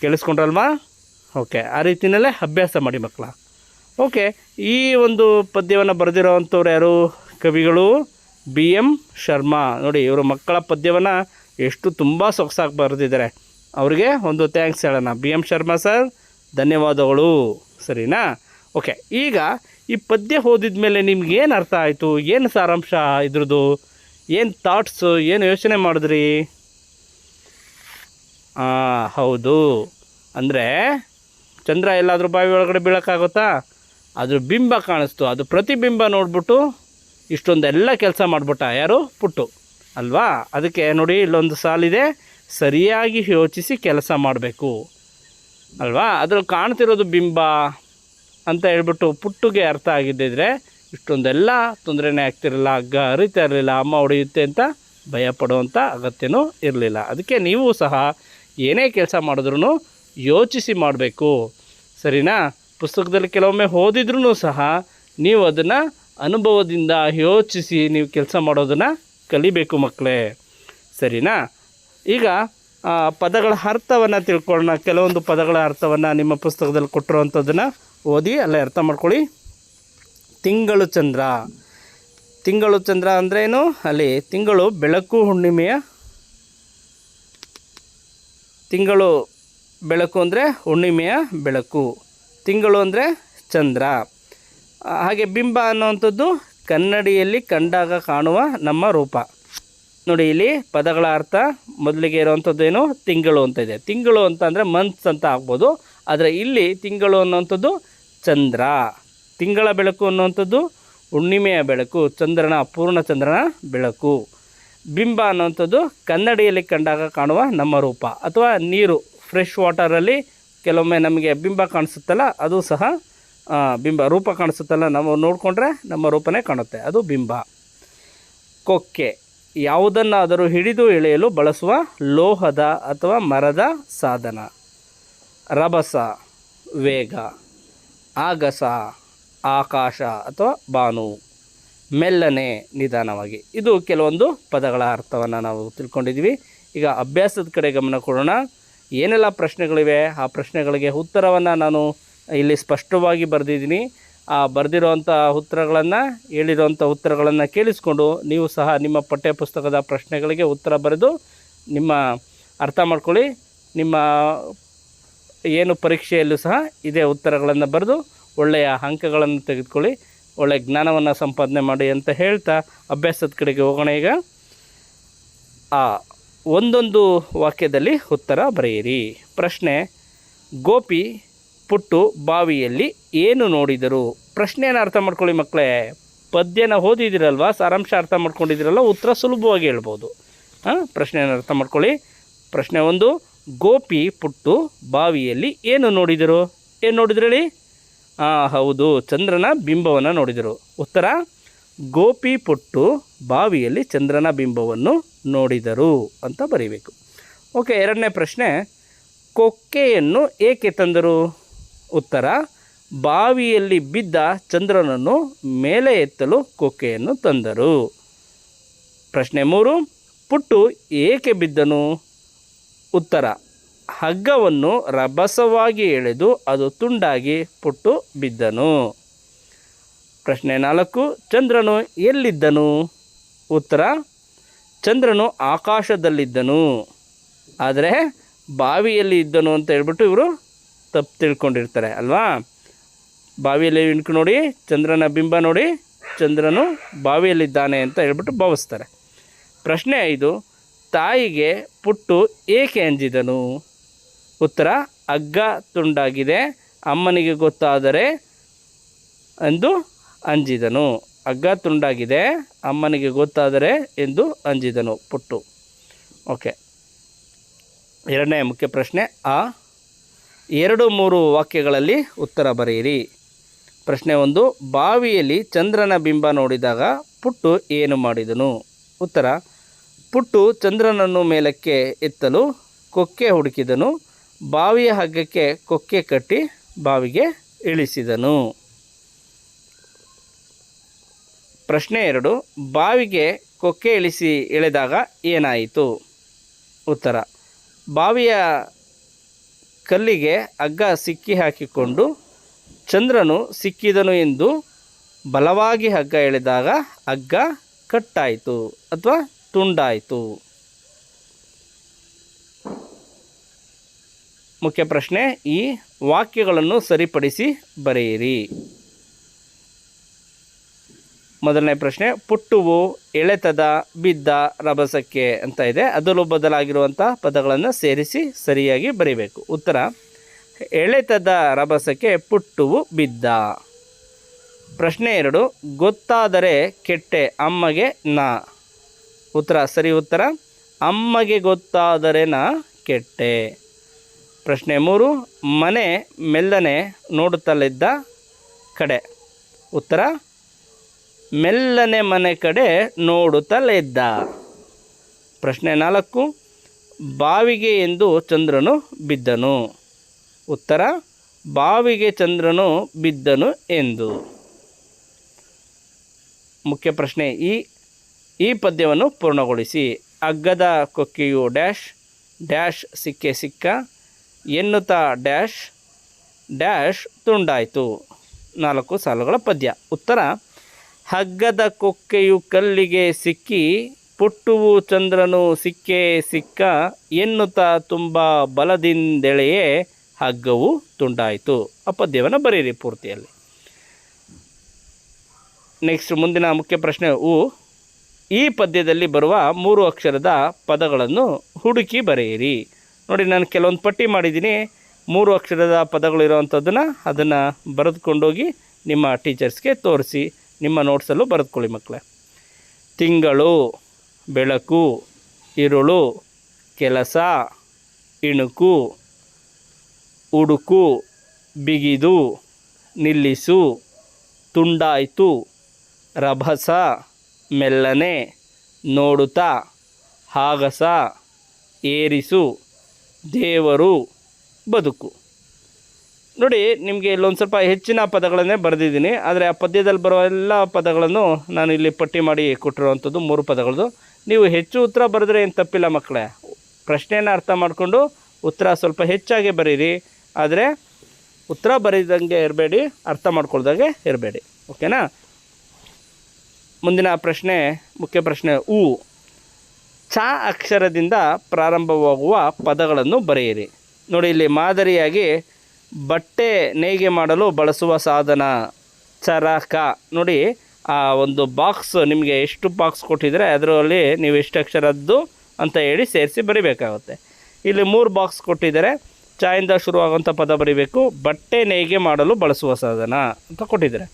ಕೇಳಿಸ್ಕೊಂಡ್ರಲ್ವಾ? ಓಕೆ, ಆ ರೀತಿಯಲ್ಲೇ ಅಭ್ಯಾಸ ಮಾಡಿ ಮಕ್ಕಳ. ಓಕೆ, ಈ ಒಂದು ಪದ್ಯವನ್ನು ಬರೆದಿರೋವಂಥವ್ರು ಯಾರು? ಕವಿಗಳು ಬಿ ಎಂ ಶರ್ಮಾ. ನೋಡಿ, ಇವರು ಮಕ್ಕಳ ಪದ್ಯವನ್ನು ಎಷ್ಟು ತುಂಬ ಸೊಗಸಾಗಿ ಬರೆದಿದ್ದಾರೆ. ಅವರಿಗೆ ಒಂದು ಥ್ಯಾಂಕ್ಸ್ ಹೇಳೋಣ. ಬಿ ಎಂ ಶರ್ಮಾ ಸರ್, ಧನ್ಯವಾದಗಳು. ಸರಿನಾ? ಓಕೆ, ಈಗ ಈ ಪದ್ಯ ಓದಿದ ಮೇಲೆ ನಿಮ್ಗೇನು ಅರ್ಥ ಆಯಿತು? ಏನು ಸಾರಾಂಶ ಇದ್ರದ್ದು? ಏನು ಥಾಟ್ಸು ಏನು ಯೋಚನೆ ಮಾಡಿದ್ರಿ? ಹೌದು. ಅಂದರೆ ಚಂದ್ರ ಎಲ್ಲಾದರೂ ಬಾವಿ ಒಳಗಡೆ ಬೀಳೋಕ್ಕಾಗುತ್ತಾ? ಅದ್ರ ಬಿಂಬ ಕಾಣಿಸ್ತು. ಅದು ಪ್ರತಿಬಿಂಬ ನೋಡ್ಬಿಟ್ಟು ಇಷ್ಟೊಂದೆಲ್ಲ ಕೆಲಸ ಮಾಡಿಬಿಟ್ಟ. ಯಾರು? ಪುಟ್ಟು. ಅಲ್ವಾ? ಅದಕ್ಕೆ ನೋಡಿ, ಇಲ್ಲೊಂದು ಸಾಲಿದೆ. ಸರಿಯಾಗಿ ಯೋಚಿಸಿ ಕೆಲಸ ಮಾಡಬೇಕು. ಅಲ್ವಾ? ಅದ್ರಲ್ಲಿ ಕಾಣ್ತಿರೋದು ಬಿಂಬ ಅಂತ ಹೇಳ್ಬಿಟ್ಟು ಪುಟ್ಟುಗೆ ಅರ್ಥ ಆಗಿದ್ದಿದ್ರೆ ಇಷ್ಟೊಂದೆಲ್ಲ ತೊಂದರೆನೇ ಆಗ್ತಿರಲಿಲ್ಲ. ಹಗ್ಗ ಅರಿತಾ ಇರಲಿಲ್ಲ. ಅಮ್ಮ ಹೊಡೆಯುತ್ತೆ ಅಂತ ಭಯ ಪಡುವಂಥ ಅಗತ್ಯನೂ ಇರಲಿಲ್ಲ. ಅದಕ್ಕೆ ನೀವು ಸಹ ಏನೇ ಕೆಲಸ ಮಾಡಿದ್ರೂ ಯೋಚಿಸಿ ಮಾಡಬೇಕು. ಸರಿನಾ? ಪುಸ್ತಕದಲ್ಲಿ ಕೆಲವೊಮ್ಮೆ ಓದಿದ್ರೂ ಸಹ ನೀವು ಅದನ್ನು ಅನುಭವದಿಂದ ಯೋಚಿಸಿ ನೀವು ಕೆಲಸ ಮಾಡೋದನ್ನು ಕಲಿಬೇಕು ಮಕ್ಕಳೇ ಸರಿನಾ? ಈಗ ಪದಗಳ ಅರ್ಥವನ್ನು ತಿಳ್ಕೊಳ್ಳೋಣ. ಕೆಲವೊಂದು ಪದಗಳ ಅರ್ಥವನ್ನು ನಿಮ್ಮ ಪುಸ್ತಕದಲ್ಲಿ ಕೊಟ್ಟಿರುವಂಥದ್ದನ್ನು ಓದಿ, ಅಲ್ಲೇ ಅರ್ಥ ಮಾಡ್ಕೊಳ್ಳಿ. ತಿಂಗಳು ಚಂದ್ರ. ತಿಂಗಳು ಚಂದ್ರ ಅಂದ್ರೇನು ಅಲ್ಲಿ ತಿಂಗಳು ಬೆಳಕು ಹುಣ್ಣಿಮೆಯ ತಿಂಗಳು ಬೆಳಕು ಅಂದರೆ ಹುಣ್ಣಿಮೆಯ ಬೆಳಕು. ತಿಂಗಳು ಅಂದರೆ ಚಂದ್ರ. ಹಾಗೆ ಬಿಂಬ ಅನ್ನುವಂಥದ್ದು ಕನ್ನಡಿಯಲ್ಲಿ ಕಂಡಾಗ ಕಾಣುವ ನಮ್ಮ ರೂಪ. ನೋಡಿ, ಇಲ್ಲಿ ಪದಗಳ ಅರ್ಥ ಮೊದಲಿಗೆ ಇರುವಂಥದ್ದು ಏನು? ತಿಂಗಳು ಅಂತ ಇದೆ. ತಿಂಗಳು ಅಂತ ಅಂದರೆ ಮಂತ್ಸ್ ಅಂತ ಆಗ್ಬೋದು. ಆದರೆ ಇಲ್ಲಿ ತಿಂಗಳು ಅನ್ನುವಂಥದ್ದು ಚಂದ್ರ. ತಿಂಗಳ ಬೆಳಕು ಅನ್ನುವಂಥದ್ದು ಹುಣ್ಣಿಮೆಯ ಬೆಳಕು, ಚಂದ್ರನ ಪೂರ್ಣ ಚಂದ್ರನ ಬೆಳಕು. ಬಿಂಬ ಅನ್ನುವಂಥದ್ದು ಕನ್ನಡಿಯಲ್ಲಿ ಕಂಡಾಗ ಕಾಣುವ ನಮ್ಮ ರೂಪ. ಅಥವಾ ನೀರು ಫ್ರೆಶ್ ವಾಟರಲ್ಲಿ ಕೆಲವೊಮ್ಮೆ ನಮಗೆ ಬಿಂಬ ಕಾಣಿಸುತ್ತಲ್ಲ, ಅದು ಸಹ ಬಿಂಬ ರೂಪ ಕಾಣಿಸುತ್ತಲ್ಲ, ನಾವು ನೋಡಿಕೊಂಡ್ರೆ ನಮ್ಮ ರೂಪನೇ ಕಾಣುತ್ತೆ, ಅದು ಬಿಂಬ. ಕೊಕ್ಕೆ, ಯಾವುದನ್ನಾದರೂ ಹಿಡಿದು ಎಳೆಯಲು ಬಳಸುವ ಲೋಹದ ಅಥವಾ ಮರದ ಸಾಧನ. ರಭಸ, ವೇಗ, ಆಗಸ, ಆಕಾಶ ಅಥವಾ ಬಾನು. ಮೆಲ್ಲನೆ ನಿಧಾನವಾಗಿ. ಇದು ಕೆಲವೊಂದು ಪದಗಳ ಅರ್ಥವನ್ನು ನಾವು ತಿಳ್ಕೊಂಡಿದ್ವಿ ಈಗ ಅಭ್ಯಾಸದ ಕಡೆ ಗಮನ ಕೊಡೋಣ. ಏನೆಲ್ಲ ಪ್ರಶ್ನೆಗಳಿವೆ, ಆ ಪ್ರಶ್ನೆಗಳಿಗೆ ಉತ್ತರವನ್ನು ನಾನು ಇಲ್ಲಿ ಸ್ಪಷ್ಟವಾಗಿ ಬರೆದಿದ್ದೀನಿ. ಆ ಬರೆದಿರುವಂಥ ಉತ್ತರಗಳನ್ನು ಹೇಳಿರುವಂಥ ಉತ್ತರಗಳನ್ನು ಕೇಳಿಸ್ಕೊಂಡು ನೀವು ಸಹ ನಿಮ್ಮ ಪಠ್ಯಪುಸ್ತಕದ ಪ್ರಶ್ನೆಗಳಿಗೆ ಉತ್ತರ ಬರೆದು ನಿಮ್ಮ ಅರ್ಥ ಮಾಡ್ಕೊಳ್ಳಿ. ನಿಮ್ಮ ಏನು ಪರೀಕ್ಷೆಯಲ್ಲೂ ಸಹ ಇದೇ ಉತ್ತರಗಳನ್ನು ಬರೆದು ಒಳ್ಳೆಯ ಅಂಕಗಳನ್ನು ತೆಗೆದುಕೊಳ್ಳಿ. ಒಳ್ಳೆಯ ಜ್ಞಾನವನ್ನು ಸಂಪಾದನೆ ಮಾಡಿ ಅಂತ ಹೇಳ್ತಾ ಅಭ್ಯಾಸದ ಕಡೆಗೆ ಹೋಗೋಣ ಈಗ. ಆ ಒಂದೊಂದು ವಾಕ್ಯದಲ್ಲಿ ಉತ್ತರ ಬರೆಯಿರಿ. ಪ್ರಶ್ನೆ, ಗೋಪಿ ಪುಟ್ಟು ಬಾವಿಯಲ್ಲಿ ಏನು ನೋಡಿದರು? ಪ್ರಶ್ನೆಯನ್ನು ಅರ್ಥ ಮಾಡ್ಕೊಳ್ಳಿ ಮಕ್ಕಳೇ. ಪದ್ಯನ ಓದಿದಿರಲ್ವ? ಸಾರಾಂಶ ಅರ್ಥ ಮಾಡ್ಕೊಂಡಿದ್ದೀರಲ್ಲ ಉತ್ತರ ಸುಲಭವಾಗಿ ಹೇಳ್ಬೋದು. ಹಾಂ? ಪ್ರಶ್ನೆಯನ್ನು ಅರ್ಥ ಮಾಡ್ಕೊಳ್ಳಿ. ಪ್ರಶ್ನೆ ಒಂದು, ಗೋಪಿ ಪುಟ್ಟು ಬಾವಿಯಲ್ಲಿ ಏನು ನೋಡಿದರು? ಏನು ನೋಡಿದ್ರು ಹೇಳಿ? ಹಾಂ ಹೌದು, ಚಂದ್ರನ ಬಿಂಬವನ್ನು ನೋಡಿದರು. ಉತ್ತರ, ಗೋಪಿ ಪುಟ್ಟು ಬಾವಿಯಲ್ಲಿ ಚಂದ್ರನ ಬಿಂಬವನ್ನು ನೋಡಿದರು ಅಂತ ಬರೀಬೇಕು. ಓಕೆ, ಎರಡನೇ ಪ್ರಶ್ನೆ, ಕೊಕ್ಕೆಯನ್ನು ಏಕೆ ತಂದರು? ಉತ್ತರ, ಬಾವಿಯಲ್ಲಿ ಬಿದ್ದ ಚಂದ್ರನನ್ನು ಮೇಲೆ ಎತ್ತಲು ಕೊಕ್ಕೆಯನ್ನು ತಂದರು. ಪ್ರಶ್ನೆ ಮೂರು, ಪುಟ್ಟು ಏಕೆ ಬಿದ್ದನು? ಉತ್ತರ, ಹಗ್ಗವನ್ನು ರಭಸವಾಗಿ ಎಳೆದು ಅದು ತುಂಡಾಗಿ ಪುಟ್ಟು ಬಿದ್ದನು. ಪ್ರಶ್ನೆ ನಾಲ್ಕು, ಚಂದ್ರನು ಎಲ್ಲಿದ್ದನು? ಉತ್ತರ ಚಂದ್ರನು ಆಕಾಶದಲ್ಲಿದ್ದನು. ಆದರೆ ಬಾವಿಯಲ್ಲಿ ಇದ್ದನು ಅಂತ ಹೇಳ್ಬಿಟ್ಟು ಇವರು ತಪ್ಪು ತಿಳ್ಕೊಂಡಿರ್ತಾರೆ, ಅಲ್ವಾ? ಬಾವಿಯಲ್ಲಿ ಇಣ್ಕು ನೋಡಿ, ಚಂದ್ರನ ಬಿಂಬ ನೋಡಿ, ಚಂದ್ರನು ಬಾವಿಯಲ್ಲಿದ್ದಾನೆ ಅಂತ ಹೇಳ್ಬಿಟ್ಟು ಭಾವಿಸ್ತಾರೆ. ಪ್ರಶ್ನೆ ಐದು, ತಾಯಿಗೆ ಪುಟ್ಟು ಏಕೆ ಅಂಜಿದನು? ಉತ್ತರ ಅಗ್ಗ ತುಂಡಾಗಿದೆ, ಅಮ್ಮನಿಗೆ ಗೊತ್ತಾದರೆ ಎಂದು ಅಂಜಿದನು. ಹಗ್ಗ ತುಂಡಾಗಿದೆ ಅಮ್ಮನಿಗೆ ಗೊತ್ತಾದರೆ ಎಂದು ಅಂಜಿದನು ಪುಟ್ಟು. ಓಕೆ. ಎರಡನೇ ಮುಖ್ಯ ಪ್ರಶ್ನೆ. ಆ ಎರಡು ಮೂರು ವಾಕ್ಯಗಳಲ್ಲಿ ಉತ್ತರ ಬರೆಯಿರಿ. ಪ್ರಶ್ನೆ ಒಂದು, ಬಾವಿಯಲ್ಲಿ ಚಂದ್ರನ ಬಿಂಬ ನೋಡಿದಾಗ ಪುಟ್ಟು ಏನು ಮಾಡಿದನು? ಉತ್ತರ, ಪುಟ್ಟು ಚಂದ್ರನನ್ನು ಮೇಲಕ್ಕೆ ಎತ್ತಲು ಕೊಕ್ಕೆ ಹುಡುಕಿದನು. ಬಾವಿಯ ಹಗ್ಗಕ್ಕೆ ಕೊಕ್ಕೆ ಕಟ್ಟಿ ಬಾವಿಗೆ ಇಳಿಸಿದನು. ಪ್ರಶ್ನೆ ಎರಡು, ಬಾವಿಗೆ ಕೊಕ್ಕೆ ಇಳಿಸಿ ಎಳೆದಾಗ ಏನಾಯಿತು? ಉತ್ತರ, ಬಾವಿಯ ಕಲ್ಲಿಗೆ ಹಗ್ಗ ಸಿಕ್ಕಿ ಹಾಕಿಕೊಂಡು ಚಂದ್ರನು ಸಿಕ್ಕಿದನು ಎಂದು ಬಲವಾಗಿ ಹಗ್ಗ ಎಳೆದಾಗ ಹಗ್ಗ ಕಟ್ಟಾಯಿತು ಅಥವಾ ತುಂಡಾಯಿತು? ಮುಖ್ಯ ಪ್ರಶ್ನೆ, ಈ ವಾಕ್ಯಗಳನ್ನು ಸರಿಪಡಿಸಿ ಬರೆಯಿರಿ. ಮೊದಲನೇ ಪ್ರಶ್ನೆ, ಪುಟ್ಟುವು ಎಳೆತದ, ಬಿದ್ದ ರಭಸಕ್ಕೆ ಅಂತ ಇದೆ. ಅದಲು ಬದಲಾಗಿರುವಂಥ ಪದಗಳನ್ನು ಸೇರಿಸಿ ಸರಿಯಾಗಿ ಬರೀಬೇಕು. ಉತ್ತರ, ಎಳೆತದ ರಭಸಕ್ಕೆ ಪುಟ್ಟುವು ಬಿದ್ದ. ಪ್ರಶ್ನೆ ಎರಡು, ಗೊತ್ತಾದರೆ ಕೆಟ್ಟೆ, ಅಮ್ಮಗೆ ನಾ. ಉತ್ತರ, ಸರಿ ಉತ್ತರ, ಅಮ್ಮಗೆ ಗೊತ್ತಾದರೆ ನಾ, ಕೆಟ್ಟೆ. ಪ್ರಶ್ನೆ ಮೂರು, ಮನೆ, ಮೆಲ್ಲನೆ ನೋಡುತ್ತಲಿದ್ದ ಕಡೆ. ಉತ್ತರ ಮೆಲ್ಲನೆ ಮನೆ ಕಡೆ ನೋಡುತ್ತಲಿದ್ದ. ಪ್ರಶ್ನೆ ನಾಲ್ಕು, ಬಾವಿಗೆ ಎಂದು ಚಂದ್ರನು ಬಿದ್ದನು? ಉತ್ತರ, ಬಾವಿಗೆ ಚಂದ್ರನು ಬಿದ್ದನು ಎಂದು. ಮುಖ್ಯ ಪ್ರಶ್ನೆ ಈ ಈ ಪದ್ಯವನ್ನು ಪೂರ್ಣಗೊಳಿಸಿ. ಅಗ್ಗದ ಕೊಕ್ಕೆಯು ಡ್ಯಾಶ್ ಡ್ಯಾಶ್ ಸಿಕ್ಕೆ ಸಿಕ್ಕ, ಎನ್ನುತ್ತಾ ಡ್ಯಾಶ್ ಡ್ಯಾಶ್ ತುಂಡಾಯಿತು. ನಾಲ್ಕು ಸಾಲುಗಳ ಪದ್ಯ. ಉತ್ತರ ಹಗ್ಗದ ಕೊಕ್ಕೆಯು ಕಲ್ಲಿಗೆ ಸಿಕ್ಕಿ, ಪುಟ್ಟುವು ಚಂದ್ರನು ಸಿಕ್ಕೇ ಸಿಕ್ಕ ಎನ್ನುತ್ತಾ ತುಂಬ ಬಲದಿಂದೆಳೆಯೇ ಹಗ್ಗವು ತುಂಡಾಯಿತು. ಆ ಪದ್ಯವನ್ನು ಬರೀರಿ ಪೂರ್ತಿಯಲ್ಲಿ. ನೆಕ್ಸ್ಟ್ ಮುಂದಿನ ಮುಖ್ಯ ಪ್ರಶ್ನೆ, ಉ, ಈ ಪದ್ಯದಲ್ಲಿ ಬರುವ ಮೂರು ಅಕ್ಷರದ ಪದಗಳನ್ನು ಹುಡುಕಿ ಬರೆಯಿರಿ. ನೋಡಿ, ನಾನು ಕೆಲವೊಂದು ಪಟ್ಟಿ ಮಾಡಿದ್ದೀನಿ. ಮೂರು ಅಕ್ಷರದ ಪದಗಳು ಇರೋವಂಥದ್ದನ್ನು ಅದನ್ನು ಬರೆದುಕೊಂಡೋಗಿ ನಿಮ್ಮ ಟೀಚರ್ಸ್ಗೆ ತೋರಿಸಿ. ನಿಮ್ಮ ನೋಟ್ಸಲ್ಲೂ ಬರೆದುಕೊಳ್ಳಿ ಮಕ್ಕಳೇ. ತಿಂಗಳು, ಬೆಳಕು ಇರುಳು ಕೆಲಸ, ಇಣುಕು, ಉಡುಕು, ಬಿಗಿದು, ನಿಲ್ಲಿಸು, ತುಂಡಾಯಿತು, ರಭಸ, ಮೆಲ್ಲನೆ, ನೋಡುತ್ತಾ, ಹಾಗಸ, ಏರಿಸು, ದೇವರು, ಬದುಕು. ನೋಡಿ, ನಿಮಗೆ ಇಲ್ಲೊಂದು ಸ್ವಲ್ಪ ಹೆಚ್ಚಿನ ಪದಗಳನ್ನೇ ಬರೆದಿದ್ದೀನಿ. ಆದರೆ ಆ ಪದ್ಯದಲ್ಲಿ ಬರೋ ಎಲ್ಲ ಪದಗಳನ್ನು ನಾನು ಇಲ್ಲಿ ಪಟ್ಟಿ ಮಾಡಿ ಕೊಟ್ಟಿರುವಂಥದ್ದು ಮೂರು ಪದಗಳದು ನೀವು ಹೆಚ್ಚು ಉತ್ತರ ಬರೆದ್ರೆ ಏನು ತಪ್ಪಿಲ್ಲ ಮಕ್ಕಳೇ. ಪ್ರಶ್ನೆಯನ್ನು ಅರ್ಥ ಮಾಡಿಕೊಂಡು ಉತ್ತರ ಸ್ವಲ್ಪ ಹೆಚ್ಚಾಗಿ ಬರೀರಿ. ಆದರೆ ಉತ್ತರ ಬರೀದಂಗೆ ಇರಬೇಡಿ, ಅರ್ಥ ಮಾಡ್ಕೊಳ್ದಾಗೆ ಇರಬೇಡಿ. ಓಕೆನಾ? ಮುಂದಿನ ಪ್ರಶ್ನೆ, ಮುಖ್ಯ ಪ್ರಶ್ನೆ ಉ. ಚ ಅಕ್ಷರದಿಂದ ಪ್ರಾರಂಭವಾಗುವ ಪದಗಳನ್ನು ಬರೆಯಿರಿ. ನೋಡಿ, ಇಲ್ಲಿ ಮಾದರಿಯಾಗಿ ಬಟ್ಟೆ ನೇಯ್ಗೆ ಮಾಡಲು ಬಳಸುವ ಸಾಧನ ಚರಕ. ನೋಡಿ, ಆ ಒಂದು ಬಾಕ್ಸ್ ನಿಮಗೆ ಎಷ್ಟು ಬಾಕ್ಸ್ ಕೊಟ್ಟಿದ್ರೆ ಅದರಲ್ಲಿ ನೀವು ಎಷ್ಟು ಅಕ್ಷರದ್ದು ಅಂತ ಹೇಳಿ ಸೇರಿಸಿ ಬರಿಬೇಕಾಗುತ್ತೆ. ಇಲ್ಲಿ ಮೂರು ಬಾಕ್ಸ್ ಕೊಟ್ಟಿದ್ದಾರೆ. ಚಾಯಿಂದ ಶುರುವಾಗುವಂಥ ಪದ ಬರಿಬೇಕು. ಬಟ್ಟೆ ನೇಯ್ಗೆ ಮಾಡಲು ಬಳಸುವ ಸಾಧನ ಅಂತ ಕೊಟ್ಟಿದ್ದಾರೆ.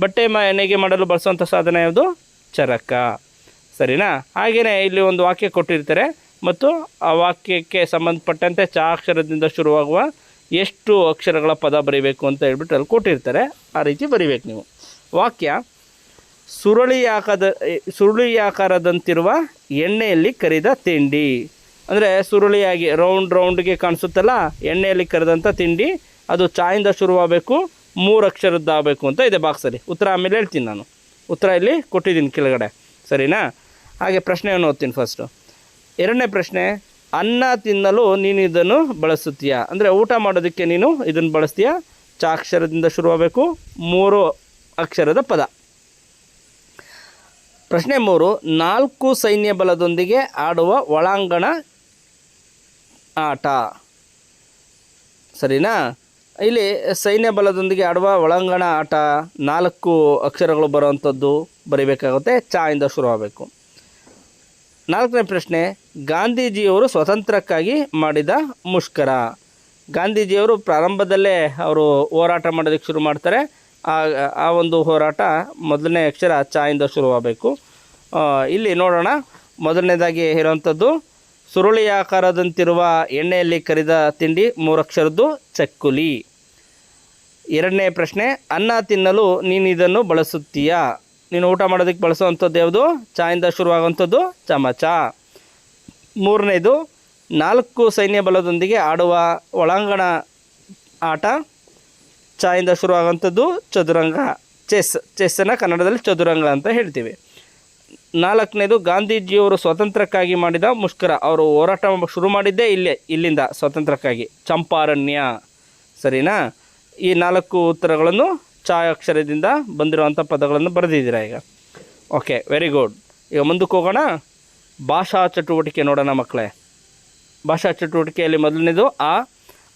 ಬಟ್ಟೆ ಮ ನೇಯ್ಗೆ ಮಾಡಲು ಬಳಸುವಂಥ ಸಾಧನ ಯಾವುದು? ಚರಕ. ಸರಿನಾ? ಹಾಗೆಯೇ ಇಲ್ಲಿ ಒಂದು ವಾಕ್ಯ ಕೊಟ್ಟಿರ್ತಾರೆ. ಮತ್ತು ಆ ವಾಕ್ಯಕ್ಕೆ ಸಂಬಂಧಪಟ್ಟಂತೆ ಚಾ ಅಕ್ಷರದಿಂದ ಶುರುವಾಗುವ ಎಷ್ಟು ಅಕ್ಷರಗಳ ಪದ ಬರೀಬೇಕು ಅಂತ ಹೇಳ್ಬಿಟ್ಟು ಅಲ್ಲಿ ಕೊಟ್ಟಿರ್ತಾರೆ. ಆ ರೀತಿ ಬರಿಬೇಕು ನೀವು. ವಾಕ್ಯ, ಸುರುಳಿಯಾಕದ ಸುರುಳಿಯಾಕಾರದಂತಿರುವ ಎಣ್ಣೆಯಲ್ಲಿ ಕರಿದ ತಿಂಡಿ. ಅಂದರೆ ಸುರುಳಿಯಾಗಿ ರೌಂಡ್ ರೌಂಡ್ಗೆ ಕಾಣಿಸುತ್ತಲ್ಲ, ಎಣ್ಣೆಯಲ್ಲಿ ಕರೆದಂಥ ತಿಂಡಿ, ಅದು ಚಾಯಿಂದ ಶುರುವಾಗಬೇಕು, ಮೂರು ಅಕ್ಷರದ್ದಾಗಬೇಕು ಅಂತ ಇದೆ ಬಾಕ್ಸಲ್ಲಿ ಉತ್ತರ ಆಮೇಲೆ ಹೇಳ್ತೀನಿ ನಾನು. ಉತ್ತರ ಇಲ್ಲಿ ಕೊಟ್ಟಿದ್ದೀನಿ ಕೆಳಗಡೆ. ಸರಿನಾ? ಹಾಗೆ ಪ್ರಶ್ನೆಯನ್ನು ಓದ್ತೀನಿ ಫಸ್ಟು ಎರಡನೇ ಪ್ರಶ್ನೆ ಅನ್ನ ತಿನ್ನಲು ನೀನು ಇದನ್ನು ಬಳಸುತ್ತೀಯ. ಅಂದರೆ ಊಟ ಮಾಡೋದಕ್ಕೆ ನೀನು ಇದನ್ನು ಬಳಸ್ತೀಯ. ಚಾಕ್ಷರದಿಂದ ಶುರುವಾಗಬೇಕು. ಮೂರು ಅಕ್ಷರದ ಪದ. ಪ್ರಶ್ನೆ ಮೂರು, ನಾಲ್ಕು ಸೈನ್ಯ ಬಲದೊಂದಿಗೆ ಆಡುವ ಒಳಾಂಗಣ ಆಟ. ಸರಿನಾ? ಇಲ್ಲಿ ಸೈನ್ಯ ಬಲದೊಂದಿಗೆ ಆಡುವ ಒಳಾಂಗಣ ಆಟ ನಾಲ್ಕು ಅಕ್ಷರಗಳು ಬರುವಂಥದ್ದು ಬರೀಬೇಕಾಗುತ್ತೆ. ಚಾ ಇಂದ ಶುರುವಾಗಬೇಕು. ನಾಲ್ಕನೇ ಪ್ರಶ್ನೆ ಗಾಂಧೀಜಿಯವರು ಸ್ವತಂತ್ರಕ್ಕಾಗಿ ಮಾಡಿದ ಮುಷ್ಕರ. ಗಾಂಧೀಜಿಯವರು ಪ್ರಾರಂಭದಲ್ಲೇ ಅವರು ಹೋರಾಟ ಮಾಡೋದಕ್ಕೆ ಶುರು ಮಾಡ್ತಾರೆ. ಆ ಆ ಒಂದು ಹೋರಾಟ ಮೊದಲನೇ ಅಕ್ಷರ ಚಾಯಿಂದ ಶುರುವಾಗಬೇಕು. ಇಲ್ಲಿ ನೋಡೋಣ. ಮೊದಲನೇದಾಗಿ ಇರೋವಂಥದ್ದು ಸುರುಳಿ ಆಕಾರದಂತಿರುವ ಎಣ್ಣೆಯಲ್ಲಿ ಕರಿದ ತಿಂಡಿ ಮೂರಕ್ಷರದ್ದು ಚಕ್ಕುಲಿ. ಎರಡನೇ ಪ್ರಶ್ನೆ, ಅನ್ನ ತಿನ್ನಲು ನೀನು ಇದನ್ನು ಬಳಸುತ್ತೀಯಾ? ನೀನು ಊಟ ಮಾಡೋದಕ್ಕೆ ಬಳಸುವಂಥದ್ದು ಯಾವುದು? ಚಾಯಿಂದ ಶುರುವಾಗುವಂಥದ್ದು ಚಮಚ. ಮೂರನೇದು, ನಾಲ್ಕು ಸೈನ್ಯ ಬಲದೊಂದಿಗೆ ಆಡುವ ಒಳಾಂಗಣ ಆಟ. ಚಾಯಿಂದ ಶುರುವಾಗುವಂಥದ್ದು ಚದುರಂಗ, ಚೆಸ್. ಚೆಸ್ಸನ್ನು ಕನ್ನಡದಲ್ಲಿ ಚದುರಂಗ ಅಂತ ಹೇಳ್ತೀವಿ. ನಾಲ್ಕನೇದು, ಗಾಂಧೀಜಿಯವರು ಸ್ವಾತಂತ್ರ್ಯಕ್ಕಾಗಿ ಮಾಡಿದ ಮುಷ್ಕರ. ಅವರು ಹೋರಾಟ ಶುರು ಮಾಡಿದ್ದೇ ಇಲ್ಲೇ, ಇಲ್ಲಿಂದ ಸ್ವಾತಂತ್ರ್ಯಕ್ಕಾಗಿ. ಚಂಪಾರಣ್ಯ. ಸರಿನಾ? ಈ ನಾಲ್ಕು ಉತ್ತರಗಳನ್ನು ಚಾ ಅಕ್ಷರದಿಂದ ಬಂದಿರುವಂಥ ಪದಗಳನ್ನು ಬರೆದಿದ್ದೀರಾ ಈಗ? ಓಕೆ ವೆರಿ ಗುಡ್ ಈಗ ಮುಂದಕ್ಕೆ ಹೋಗೋಣ. ಭಾಷಾ ಚಟುವಟಿಕೆ ನೋಡೋಣ ಮಕ್ಕಳೇ. ಭಾಷಾ ಚಟುವಟಿಕೆಯಲ್ಲಿ ಮೊದಲನೇದು, ಆ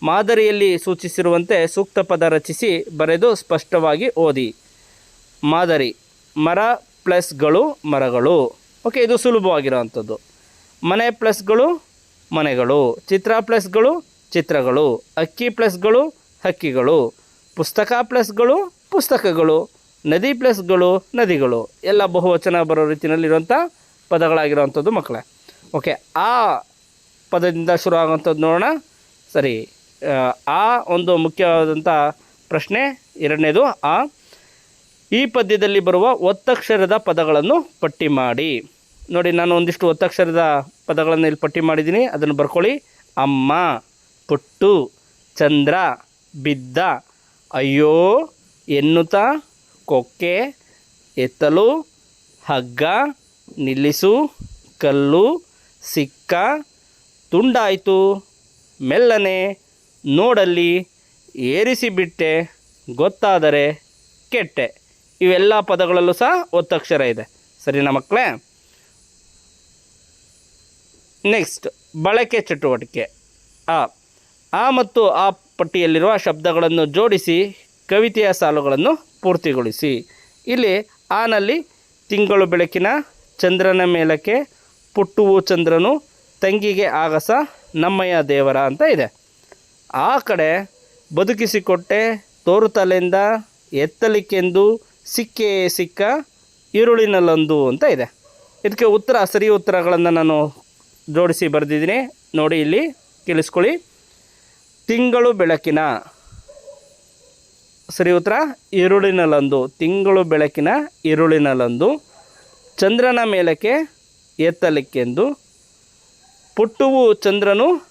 ಮಾದರಿಯಲ್ಲಿ ಸೂಚಿಸಿರುವಂತೆ ಸೂಕ್ತ ಪದ ರಚಿಸಿ ಬರೆದು ಸ್ಪಷ್ಟವಾಗಿ ಓದಿ. ಮಾದರಿ, ಮರ ಪ್ಲಸ್ಗಳು ಮರಗಳು. ಓಕೆ, ಇದು ಸುಲಭವಾಗಿರುವಂಥದ್ದು. ಮನೆ ಪ್ಲಸ್ಗಳು ಮನೆಗಳು. ಚಿತ್ರ ಪ್ಲಸ್ಗಳು ಚಿತ್ರಗಳು. ಅಕ್ಕಿ ಪ್ಲಸ್ಗಳು ಹಕ್ಕಿಗಳು ಪುಸ್ತಕ ಪ್ಲಸ್ಗಳು ಪುಸ್ತಕಗಳು. ನದಿ ಪ್ಲಸ್ಗಳು ನದಿಗಳು. ಎಲ್ಲ ಬಹುವಚನ ಬರೋ ರೀತಿಯಲ್ಲಿರುವಂಥ ಪದಗಳಾಗಿರುವಂಥದ್ದು ಮಕ್ಕಳೇ. ಓಕೆ ಆ ಪದದಿಂದ ಶುರು ಆಗುವಂಥದ್ದು ನೋಡೋಣ. ಸರಿ ಆ, ಒಂದು ಮುಖ್ಯವಾದಂಥ ಪ್ರಶ್ನೆ ಎರಡನೇದು ಆ ಈ ಪದ್ಯದಲ್ಲಿ ಬರುವ ಒತ್ತಕ್ಷರದ ಪದಗಳನ್ನು ಪಟ್ಟಿ ಮಾಡಿ. ನೋಡಿ ನಾನು ಒಂದಿಷ್ಟು ಒತ್ತಕ್ಷರದ ಪದಗಳನ್ನು ಇಲ್ಲಿ ಪಟ್ಟಿ ಮಾಡಿದ್ದೀನಿ. ಅದನ್ನು ಬರ್ಕೊಳ್ಳಿ. ಅಮ್ಮ ಪುಟ್ಟು ಚಂದ್ರ ಬಿದ್ದ ಅಯ್ಯೋ ಎನ್ನುತ್ತ ಕೊಕ್ಕೆ ಎತ್ತಲು ಹಗ್ಗ ನಿಲ್ಲಿಸು, ಕಲ್ಲು, ಸಿಕ್ಕ, ತುಂಡಾಯಿತು. ಮೆಲ್ಲನೆ ನೋಡಲ್ಲಿ ಏರಿಸಿಬಿಟ್ಟೆ, ಗೊತ್ತಾದರೆ ಕೆಟ್ಟೆ. ಇವೆಲ್ಲ ಪದಗಳಲ್ಲೂ ಸಹ ಒತ್ತಕ್ಷರ ಇದೆ. ಸರಿನಾ ಮಕ್ಕಳೇ? ನೆಕ್ಸ್ಟ್, ಬಳಕೆ ಚಟುವಟಿಕೆ. ಆ ಆ ಮತ್ತು ಆ ಪಟ್ಟಿಯಲ್ಲಿರುವ ಶಬ್ದಗಳನ್ನು ಜೋಡಿಸಿ ಕವಿತೆಯ ಸಾಲುಗಳನ್ನು ಪೂರ್ತಿಗೊಳಿಸಿ. ಇಲ್ಲಿ ಆನಲ್ಲಿ ತಿಂಗಳು ಬೆಳಕಿನ ಚಂದ್ರನ ಮೇಲಕ್ಕೆ ಪುಟ್ಟುವು ಚಂದ್ರನು ತಂಗಿಗೆ ಆಗಸ ನಮ್ಮಯ್ಯ ದೇವರ ಅಂತ ಇದೆ. ಆ ಕಡೆ ಬದುಕಿಸಿಕೊಟ್ಟೆ ತೋರುತಲೆಂದ ಎತ್ತಲಿಕ್ಕೆಂದು ಸಿಕ್ಕೇ ಸಿಕ್ಕ ಈರುಳಿನಲ್ಲೊಂದು ಅಂತ ಇದೆ. ಇದಕ್ಕೆ ಉತ್ತರ ಸರಿ ಉತ್ತರಗಳನ್ನು ನಾನು ಜೋಡಿಸಿ ಬರೆದಿದ್ದೀನಿ. ನೋಡಿ ಇಲ್ಲಿ ಕೇಳಿಸ್ಕೊಳ್ಳಿ ತಿಂಗಳು ಬೆಳಕಿನ ಸರಿ ಉತ್ತರ ಈರುಳಿನಲ್ಲೊಂದು ತಿಂಗಳು ಬೆಳಕಿನ ಈರುಳಿನಲ್ಲೊಂದು ಚಂದ್ರನ ಮೇಲಕ್ಕೆ ಎತ್ತಲಿಕ್ಕೆಂದು ಪುಟ್ಟುವು ಚಂದ್ರನು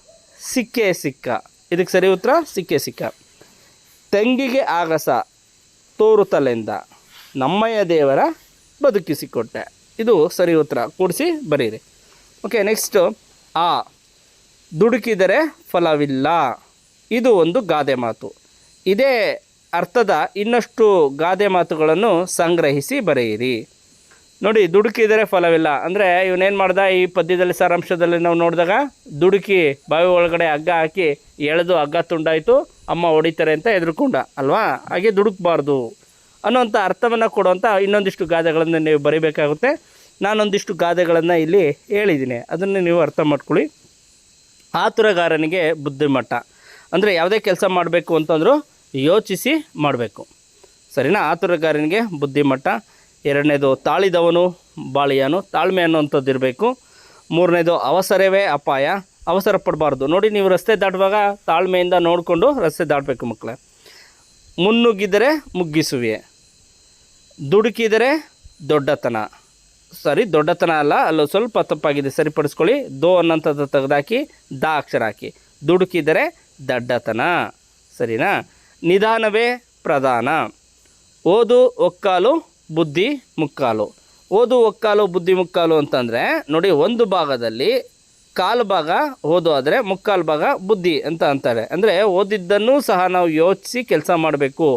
ಸಿಕ್ಕೇ ಸಿಕ್ಕ. ಇದಕ್ಕೆ ಸರಿ ಉತ್ತರ? ಸಿಕ್ಕೇ ಸಿಕ್ಕ. ತಂಗಿಗೆ ಆಗಸ ತೋರುತ್ತಲೆಂದ ನಮ್ಮಯ್ಯ ದೇವರ ಬದುಕಿಸಿಕೊಟ್ಟೆ. ಇದು ಸರಿ ಉತ್ತರ. ಕೂಡಿಸಿ ಬರೀರಿ. Okay, next. ಆ, ದುಡುಕಿದರೆ ಫಲವಿಲ್ಲ. ಇದು ಒಂದು ಗಾದೆ ಮಾತು. ಇದೇ ಅರ್ಥದ ಇನ್ನಷ್ಟು ಗಾದೆ ಮಾತುಗಳನ್ನು ಸಂಗ್ರಹಿಸಿ ಬರೆಯಿರಿ. ನೋಡಿ, ದುಡುಕಿದರೆ ಫಲವಿಲ್ಲ. ಅಂದರೆ ಇವನೇನು ಮಾಡ್ದ? ಈ ಪದ್ಯದಲ್ಲಿ ಸಾರಾಂಶದಲ್ಲಿ ನಾವು ನೋಡಿದಾಗ ದುಡುಕಿ ಬಾವಿ ಒಳಗಡೆ ಹಗ್ಗ ಹಾಕಿ ಎಳೆದು ಹಗ್ಗ ತುಂಡಾಯಿತು, ಅಮ್ಮ ಹೊಡಿತಾರೆ ಅಂತ ಹೆದರ್ಕೊಂಡ, ಅಲ್ವಾ? ಹಾಗೆ ದುಡುಕಬಾರ್ದು. ಅನ್ನೋಂಥ ಅರ್ಥವನ್ನು ಕೊಡುವಂಥ ಇನ್ನೊಂದಿಷ್ಟು ಗಾದೆಗಳನ್ನು ನೀವು ಬರೀಬೇಕಾಗುತ್ತೆ. ನಾನೊಂದಿಷ್ಟು ಗಾದೆಗಳನ್ನು ಇಲ್ಲಿ ಹೇಳಿದ್ದೀನಿ. ಅದನ್ನು ನೀವು ಅರ್ಥ ಮಾಡ್ಕೊಳ್ಳಿ. ಆತುರಗಾರನಿಗೆ ಬುದ್ಧಿಮಟ್ಟ. ಅಂದರೆ ಯಾವುದೇ ಕೆಲಸ ಮಾಡಬೇಕು ಅಂತಂದರೂ ಯೋಚಿಸಿ ಮಾಡಬೇಕು. ಸರಿನಾ? ಆತುರಗಾರನಿಗೆ ಬುದ್ಧಿಮಟ್ಟ. ಎರಡನೇದು ತಾಳಿದವನು ಬಾಳಿಯಾನು. ತಾಳ್ಮೆ ಅನ್ನುವಂಥದ್ದು ಇರಬೇಕು. ಮೂರನೇದು ಅವಸರವೇ ಅಪಾಯ. ಅವಸರ ಪಡಬಾರ್ದು. ನೋಡಿ, ನೀವು ರಸ್ತೆ ದಾಟುವಾಗ ತಾಳ್ಮೆಯಿಂದ ನೋಡಿಕೊಂಡು ರಸ್ತೆ ದಾಟಬೇಕು ಮಕ್ಕಳೇ. ಮುನ್ನುಗ್ಗಿದರೆ ಮುಗ್ಗಿಸುವೆ ದುಡುಕಿದರೆ ದೊಡ್ಡತನ. ಸರಿ, ದೊಡ್ಡತನ ಅಲ್ಲ, ಅಲ್ಲೂ ಸ್ವಲ್ಪ ತಪ್ಪಾಗಿದೆ. ಸರಿಪಡಿಸ್ಕೊಳ್ಳಿ. ದೋ ಅನ್ನೋಂಥದ್ದು ತೆಗೆದಾಕಿ, ದ ಅಕ್ಷರ ಹಾಕಿ. ದುಡುಕಿದರೆ ದಡ್ಡತನ. ಸರಿನಾ? ನಿಧಾನವೇ ಪ್ರಧಾನ. ಓದು, ಒಕ್ಕಾಲು ಬುದ್ಧಿ ಮುಕ್ಕಾಲು. ಓದು ಒಕ್ಕಾಲು, ಬುದ್ಧಿ ಮುಕ್ಕಾಲು ಅಂತಂದರೆ, ನೋಡಿ ಒಂದು ಭಾಗದಲ್ಲಿ ಕಾಲು ಭಾಗ ಓದು ಆದರೆ ಮುಕ್ಕಾಲು ಭಾಗ ಬುದ್ಧಿ ಅಂತ ಅಂತಾರೆ. ಅಂದರೆ ಓದಿದ್ದನ್ನು ಸಹ ನಾವು ಯೋಚಿಸಿ ಕೆಲಸ ಮಾಡಬೇಕು,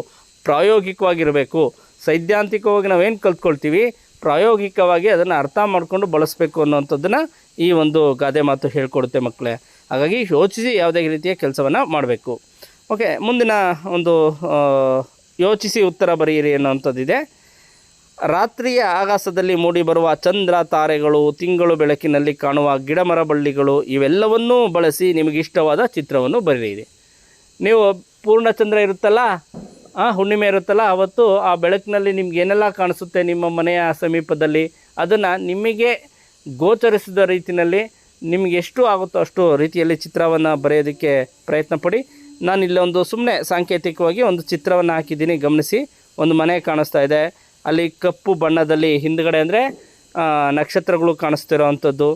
ಪ್ರಾಯೋಗಿಕವಾಗಿರಬೇಕು. ಸೈದ್ಧಾಂತಿಕವಾಗಿ ನಾವೇನು ಕಲ್ತ್ಕೊಳ್ತೀವಿ? ಪ್ರಾಯೋಗಿಕವಾಗಿ ಅದನ್ನು ಅರ್ಥ ಮಾಡಿಕೊಂಡು ಬಳಸಬೇಕು ಅನ್ನೋವಂಥದ್ದನ್ನು ಈ ಒಂದು ಗಾದೆ ಮಾತು ಹೇಳ್ಕೊಡುತ್ತೆ ಮಕ್ಕಳೇ ಹಾಗಾಗಿ ಯೋಚಿಸಿ ಯಾವುದೇ ರೀತಿಯ ಕೆಲಸವನ್ನು ಮಾಡಬೇಕು. ಓಕೆ, ಮುಂದಿನ ಒಂದು ಯೋಚಿಸಿ ಉತ್ತರ ಬರೆಯಿರಿ ಅನ್ನೋವಂಥದ್ದಿದೆ. ರಾತ್ರಿಯ ಆಕಾಶದಲ್ಲಿ ಮೂಡಿಬರುವ ಚಂದ್ರ ತಾರೆಗಳು, ತಿಂಗಳು ಬೆಳಕಿನಲ್ಲಿ ಕಾಣುವ ಗಿಡಮರ ಬಳ್ಳಿಗಳು ಇವೆಲ್ಲವನ್ನೂ ಬಳಸಿ ನಿಮಗೆ ಇಷ್ಟವಾದ ಚಿತ್ರವನ್ನು ಬರೆಯಿರಿ. ನೀವು ಪೂರ್ಣಚಂದ್ರ ಇರುತ್ತಲ್ಲ? ಹುಣ್ಣಿಮೆ ಇರುತ್ತಲ್ಲ? ಅವತ್ತು ಆ ಬೆಳಕಿನಲ್ಲಿ ನಿಮ್ಗೆ ಏನೆಲ್ಲ ಕಾಣಿಸುತ್ತೆ ನಿಮ್ಮ ಮನೆಯ ಸಮೀಪದಲ್ಲಿ? ಅದನ್ನು ನಿಮಗೆ ಗೋಚರಿಸಿದ ರೀತಿಯಲ್ಲಿ ನಿಮಗೆ ಎಷ್ಟು ಆಗುತ್ತೋ ಅಷ್ಟು ರೀತಿಯಲ್ಲಿ ಚಿತ್ರವನ್ನು ಬರೆಯೋದಕ್ಕೆ ಪ್ರಯತ್ನ ಪಡಿ ನಾನು ಇಲ್ಲೊಂದು ಸುಮ್ಮನೆ ಸಾಂಕೇತಿಕವಾಗಿ ಒಂದು ಚಿತ್ರವನ್ನು ಹಾಕಿದ್ದೀನಿ, ಗಮನಿಸಿ. ಒಂದು ಮನೆ ಕಾಣಿಸ್ತಾ ಇದೆ. ಅಲ್ಲಿ ಕಪ್ಪು ಬಣ್ಣದಲ್ಲಿ ಹಿಂದ್ಗಡೆ ಅಂದರೆ ನಕ್ಷತ್ರಗಳು ಕಾಣಿಸ್ತಿರೋ ಅಂಥದ್ದು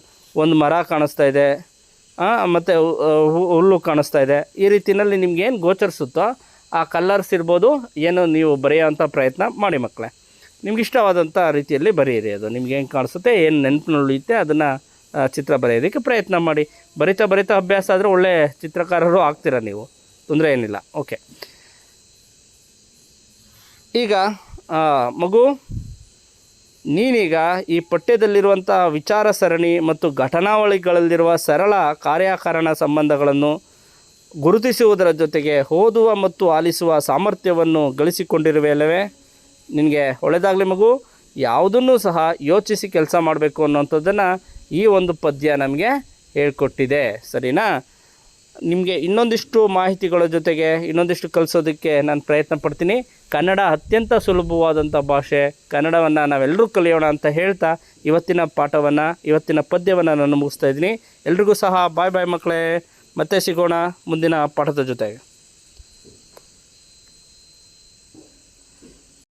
ಒಂದು ಮರ ಕಾಣಿಸ್ತಾ ಇದೆ. ಮತ್ತು ಹುಲ್ಲು ಕಾಣಿಸ್ತಾ ಇದೆ. ಈ ರೀತಿಯಲ್ಲಿ ನಿಮ್ಗೆ ಏನು ಗೋಚರಿಸುತ್ತೋ ಆ ಕಲರ್ಸ್ ಇರ್ಬೋದು, ಏನು ನೀವು ಬರೆಯೋವಂಥ ಪ್ರಯತ್ನ ಮಾಡಿ ಮಕ್ಕಳೇ. ನಿಮ್ಗೆ ಇಷ್ಟವಾದಂಥ ರೀತಿಯಲ್ಲಿ ಬರೆಯಿರಿ ಅದು. ನಿಮ್ಗೆ ಏನು ಕಾಣಿಸುತ್ತೆ, ಏನು ನೆನಪಿನುಳಿಯುತ್ತೆ ಅದನ್ನು ಚಿತ್ರ ಬರೆಯೋದಕ್ಕೆ ಪ್ರಯತ್ನ ಮಾಡಿ. ಬರಿತಾ ಬರಿತಾ ಅಭ್ಯಾಸ ಆದರೆ ಒಳ್ಳೆ ಚಿತ್ರಕಾರರು ಆಗ್ತೀರ ನೀವು? ತೊಂದರೆ ಏನಿಲ್ಲ. ಓಕೆ. ಈಗ ಮಗು, ನೀನೀಗ ಈ ಪಠ್ಯದಲ್ಲಿರುವಂಥ ವಿಚಾರ ಸರಣಿ ಮತ್ತು ಘಟನಾವಳಿಗಳಲ್ಲಿರುವ ಸರಳ ಕಾರ್ಯಕಾರಣ ಸಂಬಂಧಗಳನ್ನು ಗುರುತಿಸುವುದರ ಜೊತೆಗೆ ಓದುವ ಮತ್ತು ಆಲಿಸುವ ಸಾಮರ್ಥ್ಯವನ್ನು ಗಳಿಸಿಕೊಂಡಿರುವೆ ಅಲ್ಲವೇ ನಿನಗೆ ಒಳ್ಳೆಯದಾಗಲಿ ಮಗು. ಯಾವುದನ್ನು ಸಹ ಯೋಚಿಸಿ ಕೆಲಸ ಮಾಡಬೇಕು ಅನ್ನೋಂಥದ್ದನ್ನು ಈ ಒಂದು ಪದ್ಯ ನಮಗೆ ಹೇಳ್ಕೊಟ್ಟಿದೆ. ಸರಿನಾ? ನಿಮಗೆ ಇನ್ನೊಂದಿಷ್ಟು ಮಾಹಿತಿಗಳ ಜೊತೆಗೆ ಇನ್ನೊಂದಿಷ್ಟು ಕಲಿಸೋದಕ್ಕೆ ನಾನು ಪ್ರಯತ್ನ ಪಡ್ತೀನಿ. ಕನ್ನಡ ಅತ್ಯಂತ ಸುಲಭವಾದಂಥ ಭಾಷೆ. ಕನ್ನಡವನ್ನು ನಾವೆಲ್ಲರೂ ಕಲಿಯೋಣ ಅಂತ ಹೇಳ್ತಾ ಇವತ್ತಿನ ಪಾಠವನ್ನು, ಇವತ್ತಿನ ಪದ್ಯವನ್ನು ನಾನು ಮುಗಿಸ್ತಾ ಇದ್ದೀನಿ. ಎಲ್ರಿಗೂ ಸಹ ಬಾಯ್ ಬಾಯ್ ಮಕ್ಕಳೇ. ಮತ್ತೆ ಸಿಗೋಣ ಮುಂದಿನ ಪಾಠದ ಜೊತೆಗೆ.